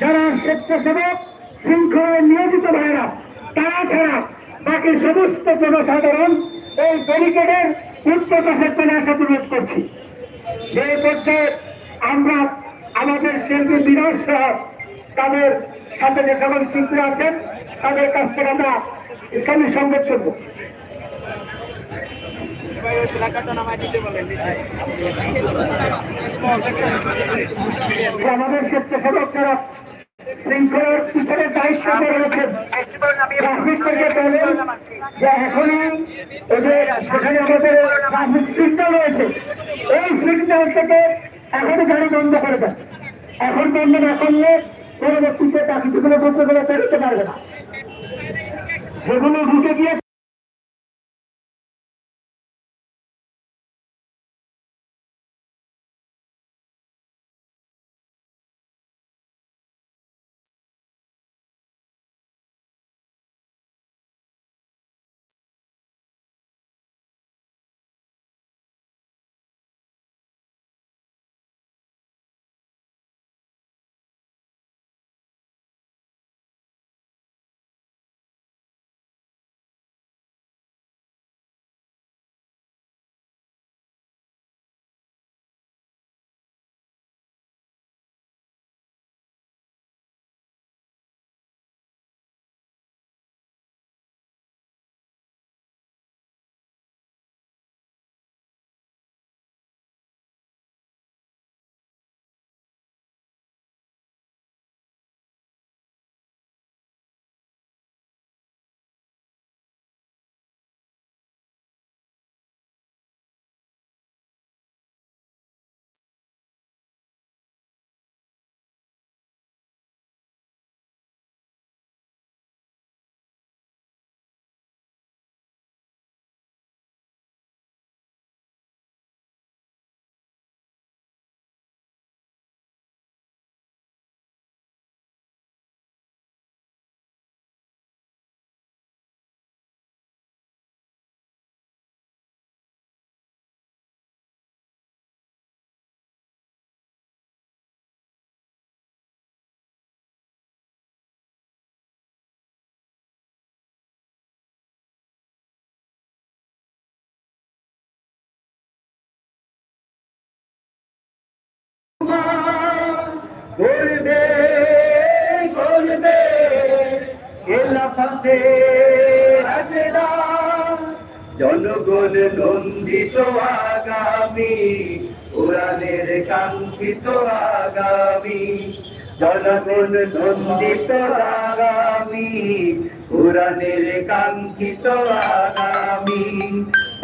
যারা স্বেচ্ছাসেবক, শৃঙ্খলায় নিয়োজিত ভাইরা তারা ছাড়া বাকি সমস্ত জনসাধারণ এই ব্যারিকেডের উত্তর চলে আসার অনুরোধ করছি। যে পর্যায়ে আমরা আমাদের শিল্পী বিনাশ সহ তাদের সাথে যে সকল শিল্পী আছেন, তাদের কাছ থেকে আমরা ইসলামী সংবাদ শুনব। যে আমাদের স্বেচ্ছাসেবক শৃঙ্খলার পিছনে দায়িত্ব রয়েছেন থেকে ওই এখনই গাড়ি বন্ধ করে এখন বন্ধ না করলে পরবর্তীতে তা কিছুগুলো বন্ধুগুলো বেরোতে পারবে না। যেগুলো ঢুকে গিয়ে করবে করবে আসে না। জনগণ নন্দিত আগামী, কোরআনের কাঙ্ক্ষিত আগামী। জনগণ নন্দিত আগামী, কোরআনের কাঙ্ক্ষিত আগামী।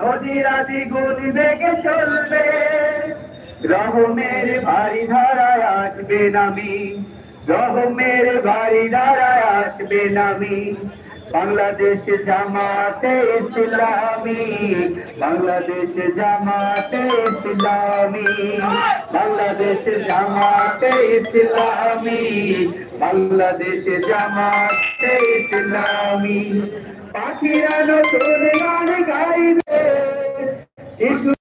নদীর আদি গুণ চলবে। রহমের বাড়ি ধারায় আসবে নামি। রহমের বাড়ি ধারায় আসবে নামি। বাংলাদেশ জামাতে ইসলামী। বাংলাদেশ জামাতে ইসলামী। বাংলাদেশ জামাতে ইসলামী। বাংলাদেশ জামাতে ইসলামী। ಪಾಕಿರನು ತೋರಿಯಾನ ಗಾಯಿದೆ ಶಿಶು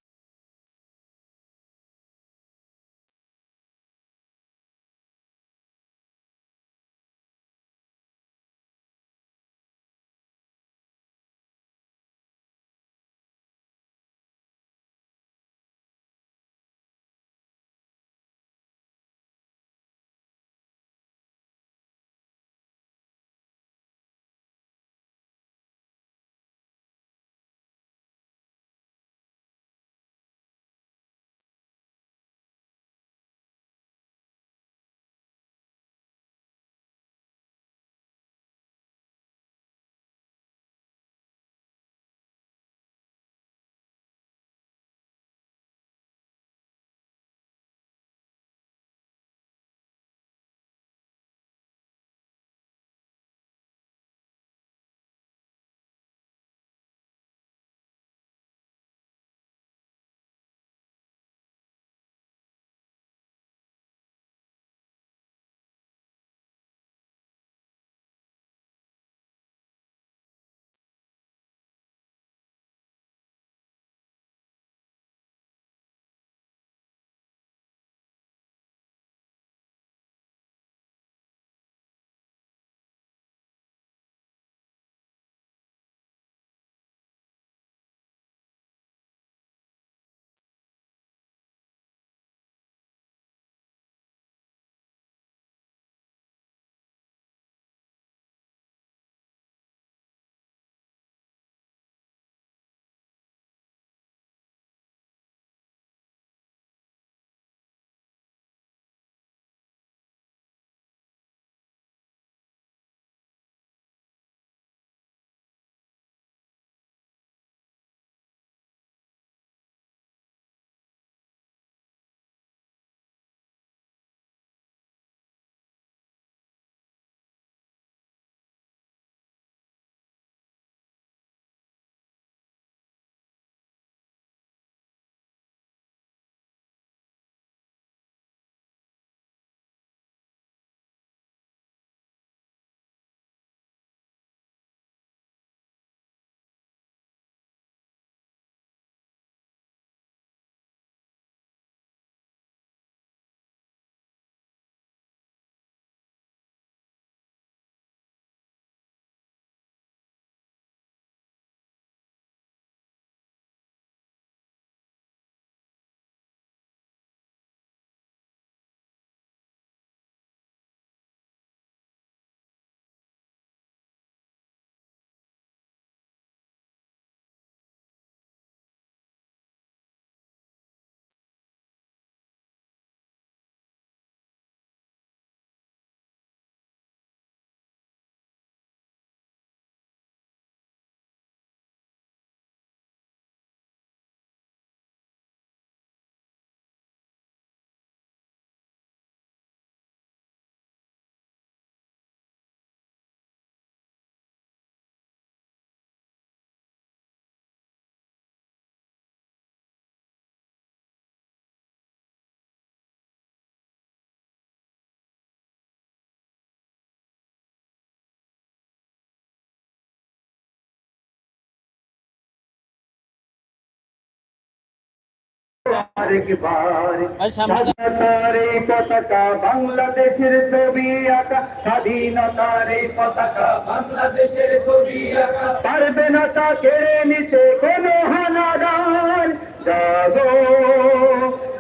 স্বাধীনতার এই পতাকা বাংলাদেশের ছবি আঁকা। স্বাধীনতার এই পতাকা বাংলাদেশের ছবি আঁকা। পারবে না তা কেড়ে নিতে কোনো হানাদার। জাগো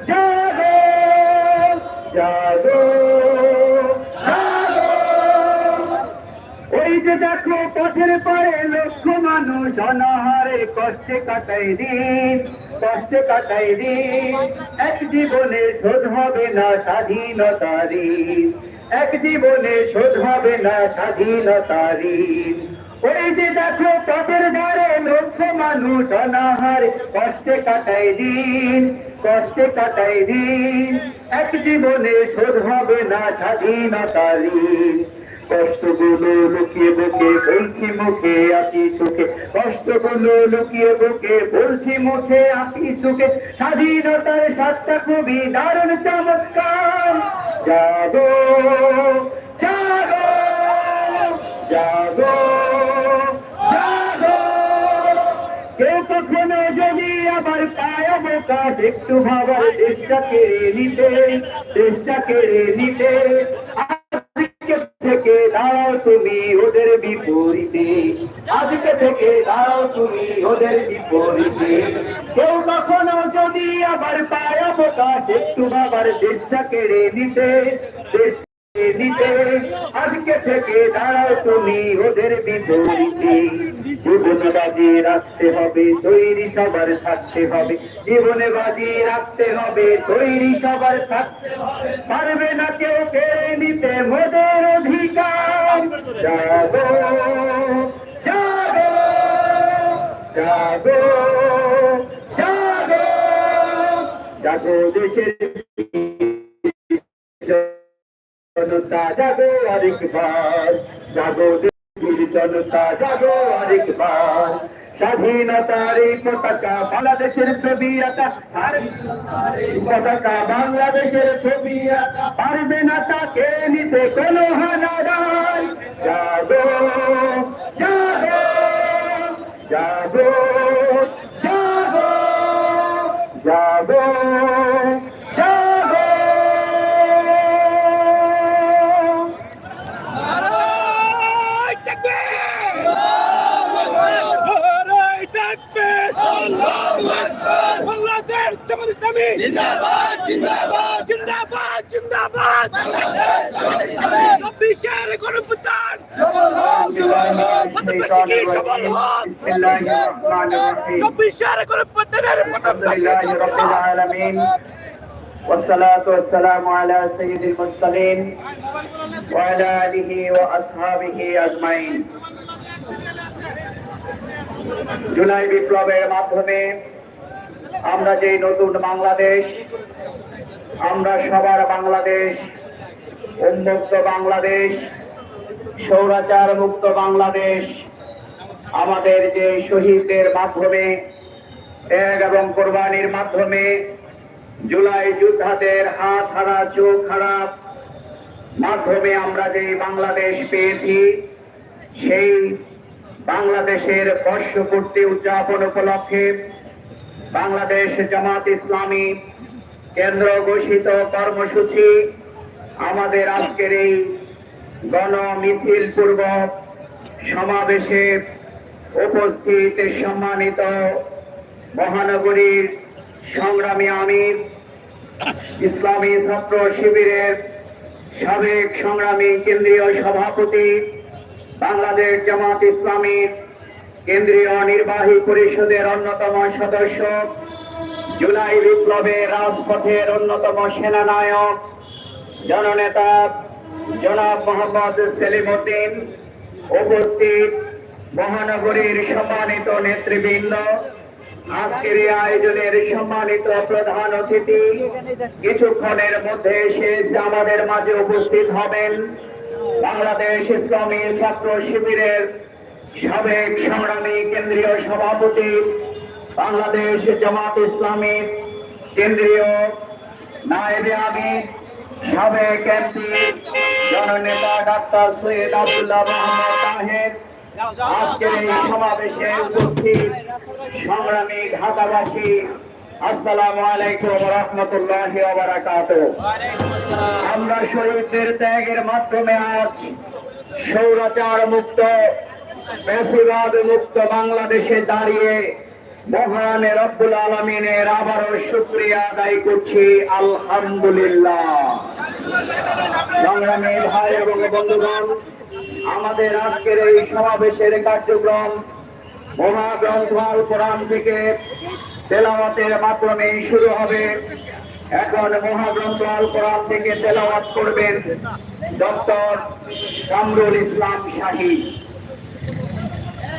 জাগো জাগো যে দেখো পথের পারে লক্ষ মানুষ অনাহারে কষ্টে কাটাই দিন। কষ্টে কাটাই দিন এক জীবনে শোধ হবে না স্বাধীনতার ঋণ। এক জীবনে শোধ হবে না স্বাধীনতার ঋণ। ওই যে দেখো পথের ধারে লক্ষ মানুষ অনাহারে কষ্টে কাটাই দিন, কষ্টে কাটাই দিন এক জীবনে শোধ হবে না স্বাধীনতার ঋণ। কষ্টগুলো লুকিয়ে বুকে, বলছি মুখে আছি সুখে। কষ্টগুলো লুকিয়ে বুকে, বলছি মুখে আছি সুখে। স্বাধীনতার সাতটা খুবই দারুণ, চমৎকার। জাগো জাগো জাগো জাগো। কেউ কখনো যদি আবার পায় অবকাশ, একটু ভাবার চেষ্টা কেড়ে নিতে, চেষ্টা কেড়ে নিতে। দাঁড়াও তুমি ওদের বিপরীতে। আজকে থেকে দাঁড়াও তুমি ওদের বিপরীতে। কেউ কখনো যদি আবার পায় অবকাশ, একটু বাবার দেশটা কেড়ে নিতে। চেষ্টা আজকে থেকে দাঁড়াও তুমি ওদের বিপরীতে। জীবনে বাজি রাখতে হবে, তৈরি সবার থাকতে হবে। জীবনে বাজি রাখতে হবে, তৈরি সবার থাকতে পারবে না কেউ কেড়ে নিতে মোদের অধিকার। জাগো জাগো জাগো জাগো। জাগো দেশের জনতা জাগো আরেকবার। জাগো দেশের জনতা জাগো আরেকবার। স্বাধীনতার এই পতাকা বাংলাদেশের ছবি আঁকা। পতাকা বাংলাদেশের ছবি আঁকা। পারবে না তাকে নিতে কোনো হানাদার জামাত ইসলামী জিন্দাবাদ জিন্দাবাদ জিন্দাবাদ জিন্দাবাদ বাংলাদেশ জামাত ইসলামী চব্বিশের গণপুত্তান চব্বিশের গণপুত্তানের প্রথম الحمد لله رب العالمين والصلاة والسلام على سيد المرسلين وعلى آله وأصحابه أجمعين জুলাই বিপ্লবের মাধ্যমে আমরা যে নতুন বাংলাদেশ, আমরা সবার বাংলাদেশ, উন্মুক্ত বাংলাদেশ সৌরাচার মুক্ত বাংলাদেশ, আমাদের যে শহীদদের মাধ্যমে, ত্যাগ এবং কোরবানির মাধ্যমে জুলাই যোদ্ধাদের হাত হারা, চোখ হারা মাধ্যমে আমরা যে বাংলাদেশ পেয়েছি, সেই বাংলাদেশের বর্ষপূর্তি উদযাপন উপলক্ষে বাংলাদেশ জামাত ইসলামী কেন্দ্র ঘোষিত কর্মসূচি আমাদের আজকের এই গণ মিছিল পূর্বক সমাবেশে উপস্থিত সম্মানিত মহানগরীর সংগ্রামী আমির, ইসলামী ছাত্র শিবিরের সাবেক সংগ্রামী কেন্দ্রীয় সভাপতি, বাংলাদেশ জামাত ইসলামীর কেন্দ্রীয় নির্বাহী পরিষদের অন্যতম সদস্য। জুলাই বিপ্লবে রাজপথের অন্যতম সেনানায়ক, জননেতা জনাব মোহাম্মদ সেলিমউদ্দিন, উপস্থিত মহানগরীর সম্মানিত নেতৃবৃন্দ, আজকের এই আয়োজনের সম্মানিত প্রধান অতিথি কিছুক্ষণের মধ্যে এসে আমাদের মাঝে উপস্থিত হবেন। বাংলাদেশ ইসলামী ছাত্র শিবিরের সাবেক সংগ্রামী কেন্দ্রীয় সভাপতি বাংলাদেশ জামাত ইসলামী, কেন্দ্রীয় সাবেক এমপি, জননেতা ডাক্তার সৈয়দ আব্দুল্লাহ মোহাম্মদ তাহের। আজকের এই সমাবেশে উপস্থিত সংগ্রামী ঢাকাবাসী, আসসালামু আলাইকুম রহমতুল্লাহ আমরা শহীদদের ত্যাগের মাধ্যমে আজ সৌরাচার মুক্ত মুক্ত বাংলাদেশে দাঁড়িয়ে মহান রব্বুল আলমিনের আবারও শুক্রিয়া আদায় করছি, আলহামদুলিল্লাহ। সংগ্রামী ভাই এবং বন্ধুগণ, আমাদের আজকের এই সমাবেশের কার্যক্রম মহাগ্রন্থ আল কোরআন থেকে তেলাওয়াতের মাধ্যমে শুরু হবে। এখন মহাগ্রন্থ আল কোরআন থেকে তেলাওয়াত করবেন ডক্টর কামরুল ইসলাম শাহী।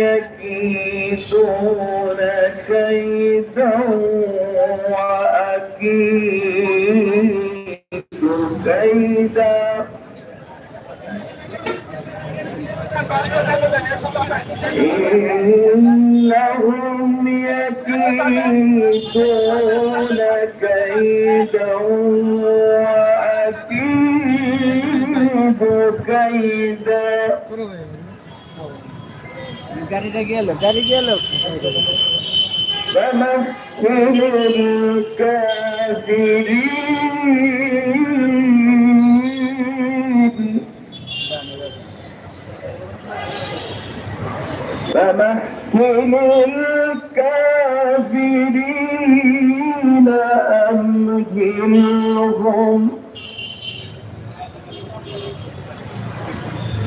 يكيدون كيدا وأكيد كيدا. إنهم يكيدون كيدا وأكيد كيدا. গাড়িটা গেল গাড়ি গেল فمثل الكافرين فمثل الكافرين أمهلهم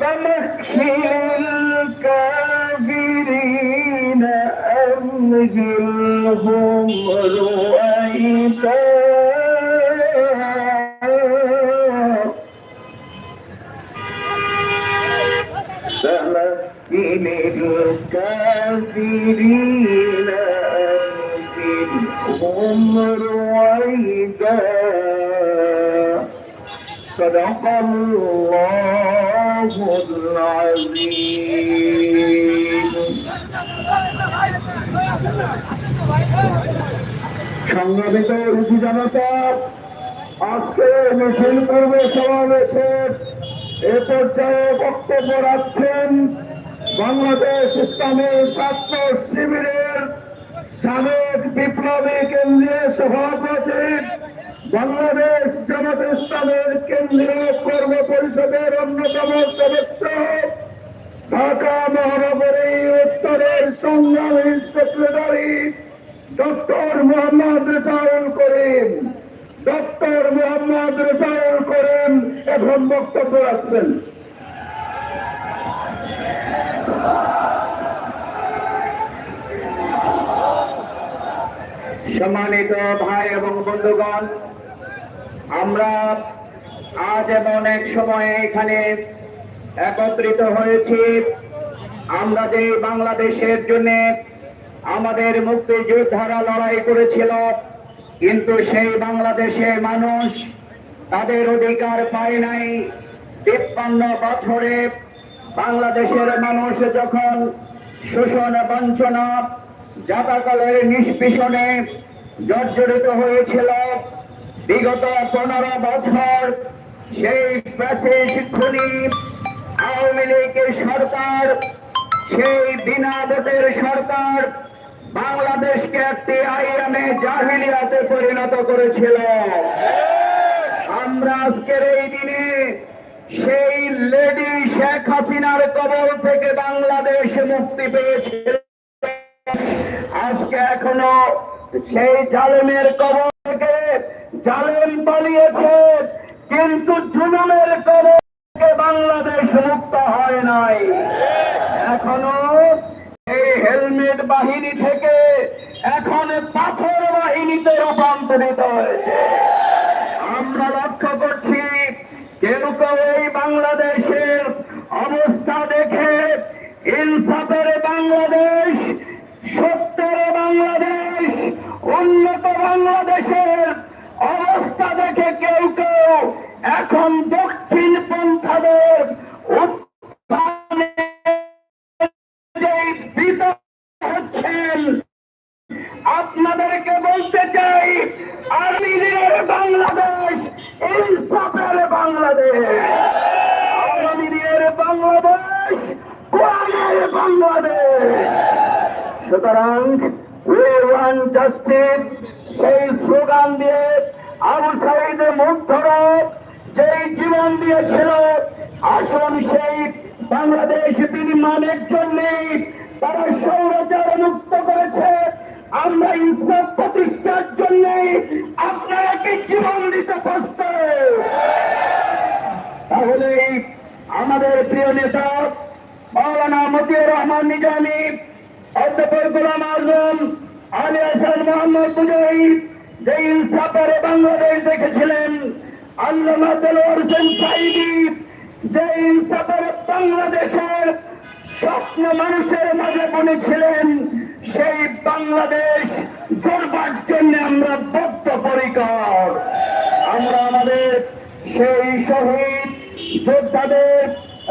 فمثل الكافرين রুচি জনতা, আজকে মিছিল পূর্বে সমাবেশের এ পর্যায়ে বক্তব্য রাখছেন বাংলাদেশ ইসলামী ছাত্র শিবিরের সাবেক বিপ্লবী কেন্দ্রীয় সভাপতি। বাংলাদেশ জামাত ইসলামের কেন্দ্রীয় কর্ম পরিষদের অন্যতম সদস্য। ঢাকা মহানগরী উত্তরের সংগ্রামী secretary doctor Mohammad Rezaul Karim, doctor Mohammad Rezaul Karim এখন বক্তব্য রাখছেন। সম্মানিত ভাই এবং বন্ধুগণ, আমরা আজ এমন এক সময়ে এখানে একত্রিত হয়েছি। আমরা যে বাংলাদেশের জন্য আমাদের মুক্তিযোদ্ধারা লড়াই করেছিল, কিন্তু সেই বাংলাদেশের মানুষ তাদের অধিকার পায় নাই। তিপ্পান্ন বছরে বাংলাদেশের মানুষ যখন শোষণ, বঞ্চনা জাতাকালের নিষ্পেষণে জর্জরিত হয়েছিল, বিগত পনেরো বছর সেই প্যাসেজ আওয়ামী লীগের সরকার, সেই বিনা ভোটের সরকার বাংলাদেশকে একটি আইএমএ জাহিলিয়াতে পরিণত করেছিল। আমরা আজকের এই দিনে সেই লেডি শেখ হাসিনার কবল থেকে বাংলাদেশ মুক্তি পেয়েছিল। আজকে এখনও সেই জালেমের কবল থেকে জালেম পালিয়েছে, কিন্তু জুলুমের কবল থেকে বাংলাদেশ মুক্ত হয় নাই। এখনও ব্রিগেড বাহিনী থেকে এখন পাথর বাহিনীতে রূপান্তরিত হয়েছে। আমরা লক্ষ্য করছি, কেউ কেউ এই বাংলাদেশের অবস্থা দেখে ইনসাফের বাংলাদেশ, সত্যের বাংলাদেশ, উন্নত বাংলাদেশের অবস্থা দেখে কেউ কেউ এখন দক্ষিণ পন্থাদের বলতে চাই দিনের বাংলাদেশ বাংলাদেশ। বাংলাদেশ বাংলাদেশ। সেই স্লোগান জীবন আসুন সেই বাংলাদেশ বিনির্মাণের জন্য তারা সৌরচার মুক্ত করেছে। আমরা ইনসাফ প্রতিষ্ঠার জন্য আপনারা জীবন দিতে প্রস্তুত। তাহলে আমাদের প্রিয় নেতা মৌলানা মতিউর রহমান নিজামী, অধ্যাপক গোলাম আজম, আলী হাসান মোহাম্মদ মুজাহিদ, যে ইনসাফের বাংলাদেশ দেখেছিলেন, আল্লামা দেলোয়ার হোসেন সাইদি যে ইনসাফের বাংলাদেশের স্বপ্ন মানুষের মাঝে বলেছিলেন সেই বাংলাদেশ গড়বার জন্য আমরা বদ্ধপরিকর। আমরা আমাদের সেই শহীদ যোদ্ধাদের